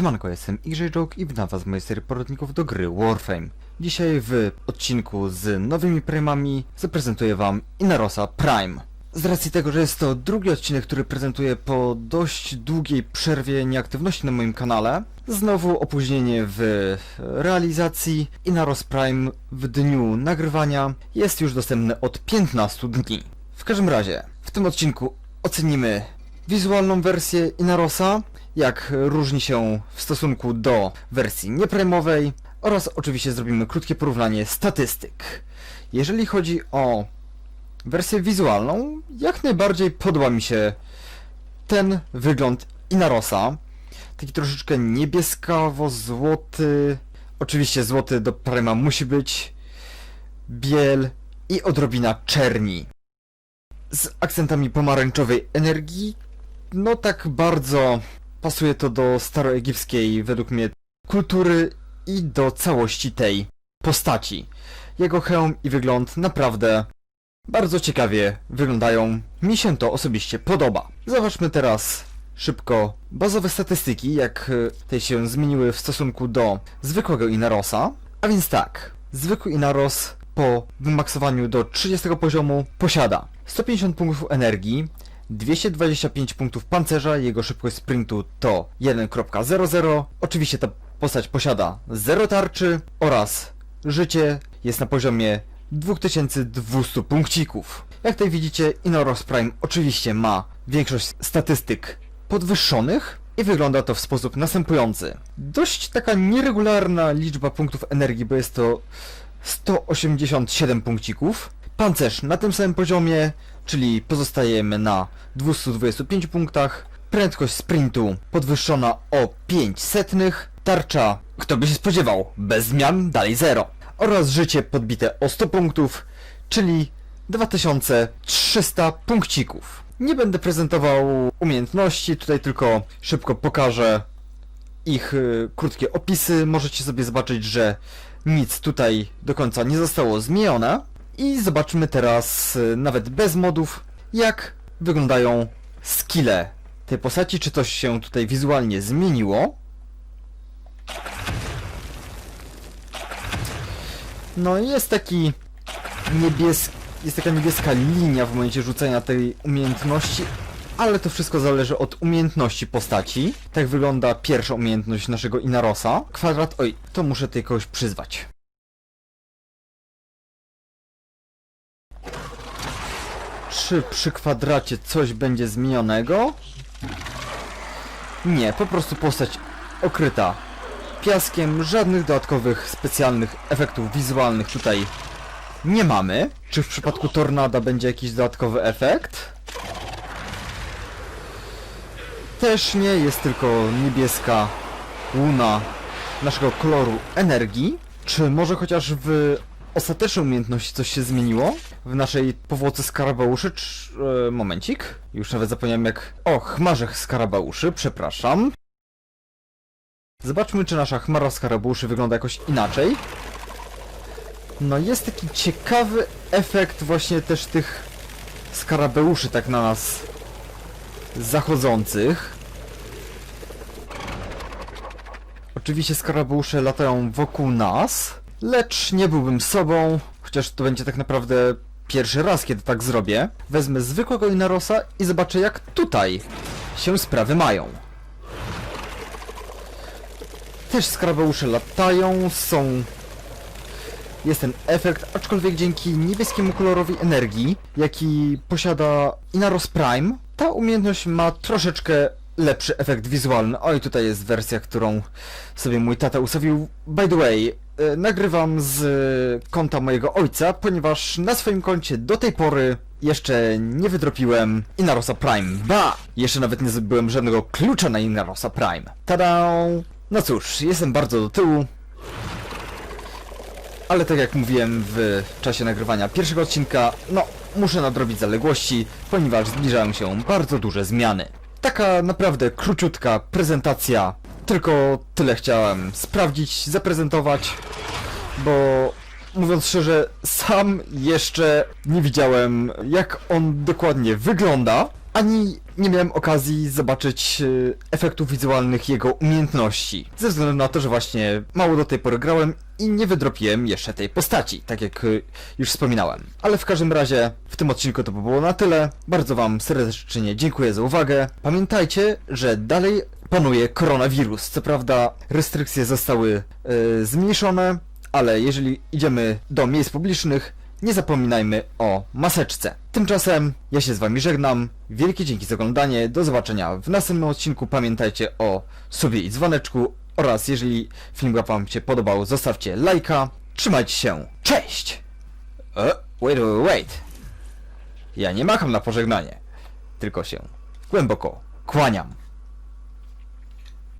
Siemanko, jestem Joke i witam was w mojej serii poradników do gry Warframe. Dzisiaj w odcinku z nowymi primami zaprezentuję wam Inarosa Prime. Z racji tego, że jest to drugi odcinek, który prezentuję po dość długiej przerwie nieaktywności na moim kanale, znowu opóźnienie w realizacji Inaros Prime w dniu nagrywania jest już dostępny od 15 dni. W każdym razie, w tym odcinku ocenimy wizualną wersję Inarosa, jak różni się w stosunku do wersji niepremowej oraz oczywiście zrobimy krótkie porównanie statystyk. Jeżeli chodzi o wersję wizualną, jak najbardziej podoba mi się ten wygląd Inarosa. Taki troszeczkę niebieskawo-złoty. Oczywiście złoty do Prima musi być. Biel i odrobina czerni. Z akcentami pomarańczowej energii. No tak bardzo pasuje to do staroegipskiej, według mnie, kultury i do całości tej postaci. Jego hełm i wygląd naprawdę bardzo ciekawie wyglądają. Mi się to osobiście podoba. Zobaczmy teraz szybko bazowe statystyki, jak e, te się zmieniły w stosunku do zwykłego Inarosa. A więc tak, zwykły Inaros po wymaksowaniu do 30 poziomu posiada 150 punktów energii, 225 punktów pancerza, jego szybkość sprintu to 1.00. Oczywiście ta postać posiada 0 tarczy oraz życie jest na poziomie 2200 punkcików. Jak tutaj widzicie, Inoros Prime oczywiście ma większość statystyk podwyższonych i wygląda to w sposób następujący. Dość taka nieregularna liczba punktów energii, bo jest to 187 punkcików. Pancerz na tym samym poziomie, czyli pozostajemy na 225 punktach. Prędkość sprintu podwyższona o 5 setnych. Tarcza, kto by się spodziewał, bez zmian, dalej 0. Oraz życie podbite o 100 punktów, czyli 2300 punkcików. Nie będę prezentował umiejętności, tutaj tylko szybko pokażę ich y, krótkie opisy. Możecie sobie zobaczyć, że nic tutaj do końca nie zostało zmienione. I zobaczmy teraz, y, nawet bez modów, jak wyglądają skille tej postaci, czy coś się tutaj wizualnie zmieniło. No jest taki niebieski, jest taka niebieska linia w momencie rzucenia tej umiejętności, ale to wszystko zależy od umiejętności postaci. Tak wygląda pierwsza umiejętność naszego Inarosa. Kwadrat, oj, to muszę tutaj kogoś przyzwać. Czy przy kwadracie coś będzie zmienionego? Nie, po prostu postać okryta piaskiem, żadnych dodatkowych specjalnych efektów wizualnych tutaj nie mamy. Czy w przypadku tornada będzie jakiś dodatkowy efekt? Też nie, jest tylko niebieska łuna naszego koloru energii. Czy może chociaż w ostatecznej umiejętności coś się zmieniło? W naszej powłoce skarabeuszy? Czy, e, momencik. Już nawet zapomniałem jak... O, chmarzech skarabeuszy, przepraszam. Zobaczmy, czy nasza chmara skarabeuszy wygląda jakoś inaczej. No jest taki ciekawy efekt właśnie też tych skarabeuszy tak na nas zachodzących. Oczywiście skarabeusze latają wokół nas, lecz nie byłbym sobą, chociaż to będzie tak naprawdę pierwszy raz, kiedy tak zrobię. Wezmę zwykłego Inarosa i zobaczę jak tutaj się sprawy mają. Też skarabeusze latają, są... Jest ten efekt, aczkolwiek dzięki niebieskiemu kolorowi energii, jaki posiada Inaros Prime, ta umiejętność ma troszeczkę lepszy efekt wizualny. Oj, tutaj jest wersja, którą sobie mój tata ustawił. By the way, nagrywam z e, konta mojego ojca, ponieważ na swoim koncie do tej pory jeszcze nie wydropiłem Inarosa Prime. Ba! Jeszcze nawet nie zdobyłem żadnego klucza na Inarosa Prime. Tada! No cóż, jestem bardzo do tyłu. Ale tak jak mówiłem w czasie nagrywania pierwszego odcinka, no muszę nadrobić zaległości, ponieważ zbliżają się bardzo duże zmiany. Taka naprawdę króciutka prezentacja, tylko tyle chciałem sprawdzić, zaprezentować, bo mówiąc szczerze, sam jeszcze nie widziałem jak on dokładnie wygląda. ani nie miałem okazji zobaczyć e, efektów wizualnych jego umiejętności. Ze względu na to, że właśnie mało do tej pory grałem i nie wydropiłem jeszcze tej postaci, tak jak e, już wspominałem. Ale w każdym razie w tym odcinku to by było na tyle. Bardzo wam serdecznie dziękuję za uwagę. Pamiętajcie, że dalej panuje koronawirus. Co prawda restrykcje zostały e, zmniejszone, ale jeżeli idziemy do miejsc publicznych, nie zapominajmy o maseczce. Tymczasem ja się z wami żegnam. Wielkie dzięki za oglądanie. Do zobaczenia w następnym odcinku. Pamiętajcie o subie i dzwoneczku oraz jeżeli film wam się podobał, zostawcie lajka. Trzymajcie się. Cześć! E, wait, wait, wait. Ja nie macham na pożegnanie. Tylko się głęboko kłaniam.